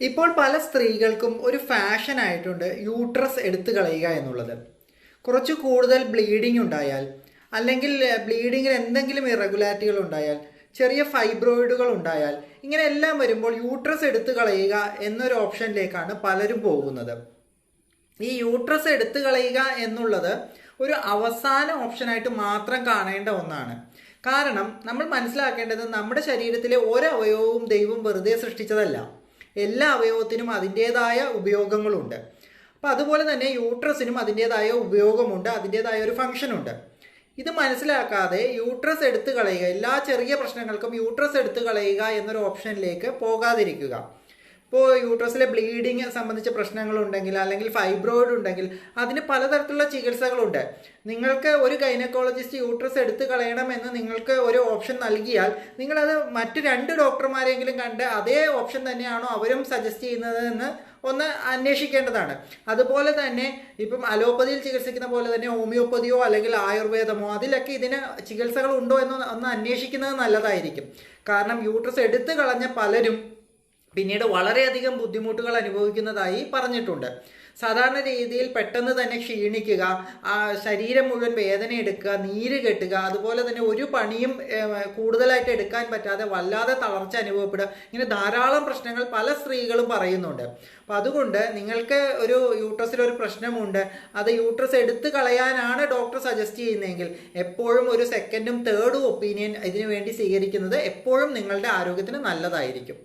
ഇപ്പോൾ പല സ്ത്രീകൾക്കും ഒരു ഫാഷൻ ആയിട്ടുണ്ട് യൂട്രസ് എടുത്തു കളയുക എന്നുള്ളത്. കുറച്ച് കൂടുതൽ ബ്ലീഡിംഗ് ഉണ്ടായാൽ അല്ലെങ്കിൽ ബ്ലീഡിങ്ങിൽ എന്തെങ്കിലും ഇറഗുലാരിറ്റികൾ ഉണ്ടായാൽ ചെറിയ ഫൈബ്രോയിഡുകൾ ഉണ്ടായാൽ ഇങ്ങനെ എല്ലാം വരുമ്പോൾ യൂട്രസ് എടുത്തു കളയുക എന്നൊരു ഓപ്ഷനിലേക്കാണ് പലരും പോകുന്നത്. ഈ യൂട്രസ് എടുത്തു കളയുക എന്നുള്ളത് ഒരു അവസാന ഓപ്ഷനായിട്ട് മാത്രം കാണേണ്ട ഒന്നാണ്. കാരണം നമ്മൾ മനസ്സിലാക്കേണ്ടത് നമ്മുടെ ശരീരത്തിലെ ഓരോ അവയവവും ദൈവം വെറുതെ സൃഷ്ടിച്ചതല്ല. എല്ലാ അവയവത്തിനും അതിന്റേതായ ഉപയോഗങ്ങളുണ്ട്. അപ്പോൾ അതുപോലെ തന്നെ യൂട്രസിനും അതിന്റേതായ ഉപയോഗമുണ്ട് അതിന്റേതായ ഒരു ഫംഗ്ഷനുണ്ട്. ഇത് മനസ്സിലാക്കാതെ യൂട്രസ് എടുത്തു കളയുക എല്ലാ ചെറിയ പ്രശ്നങ്ങൾക്കും യൂട്രസ് എടുത്തു കളയുക എന്നൊരു ഓപ്ഷനിലേക്ക് പോകാതിരിക്കുക. ഇപ്പോൾ യൂട്രസിലെ ബ്ലീഡിങ് സംബന്ധിച്ച പ്രശ്നങ്ങളുണ്ടെങ്കിൽ അല്ലെങ്കിൽ ഫൈബ്രോയിഡ് ഉണ്ടെങ്കിൽ അതിന് പലതരത്തിലുള്ള ചികിത്സകളുണ്ട്. നിങ്ങൾക്ക് ഒരു ഗൈനക്കോളജിസ്റ്റ് യൂട്രസ് എടുത്തു കളയണമെന്ന് നിങ്ങൾക്ക് ഒരു ഓപ്ഷൻ നൽകിയാൽ നിങ്ങളത് മറ്റ് രണ്ട് ഡോക്ടർമാരെങ്കിലും കണ്ട് അതേ ഓപ്ഷൻ തന്നെയാണോ അവരും സജസ്റ്റ് ചെയ്യുന്നത് എന്ന് ഒന്ന് അന്വേഷിക്കേണ്ടതാണ്. അതുപോലെ തന്നെ ഇപ്പം അലോപ്പതിയിൽ ചികിത്സിക്കുന്ന പോലെ തന്നെ ഹോമിയോപ്പതിയോ അല്ലെങ്കിൽ ആയുർവേദമോ അതിലൊക്കെ ഇതിന് ചികിത്സകൾ ഉണ്ടോ എന്ന് ഒന്ന് അന്വേഷിക്കുന്നത് നല്ലതായിരിക്കും. കാരണം യൂട്രസ് എടുത്തു കളഞ്ഞ പലരും പിന്നീട് വളരെയധികം ബുദ്ധിമുട്ടുകൾ അനുഭവിക്കുന്നതായി പറഞ്ഞിട്ടുണ്ട്. സാധാരണ രീതിയിൽ പെട്ടെന്ന് തന്നെ ക്ഷീണിക്കുക ശരീരം മുഴുവൻ വേദന എടുക്കുക നീര് കെട്ടുക അതുപോലെ തന്നെ ഒരു പണിയും കൂടുതലായിട്ട് എടുക്കാൻ പറ്റാതെ വല്ലാതെ തളർച്ച അനുഭവപ്പെടുക ഇങ്ങനെ ധാരാളം പ്രശ്നങ്ങൾ പല സ്ത്രീകളും പറയുന്നുണ്ട്. അപ്പം അതുകൊണ്ട് നിങ്ങൾക്ക് ഒരു യൂട്രസിൽ ഒരു പ്രശ്നമുണ്ട് അത് യൂട്രസ് എടുത്തു കളയാനാണ് ഡോക്ടർ സജസ്റ്റ് ചെയ്യുന്നതെങ്കിൽ എപ്പോഴും ഒരു സെക്കൻഡും തേർഡും ഒപ്പീനിയൻ ഇതിനു വേണ്ടി സ്വീകരിക്കുന്നത് എപ്പോഴും നിങ്ങളുടെ ആരോഗ്യത്തിന് നല്ലതായിരിക്കും.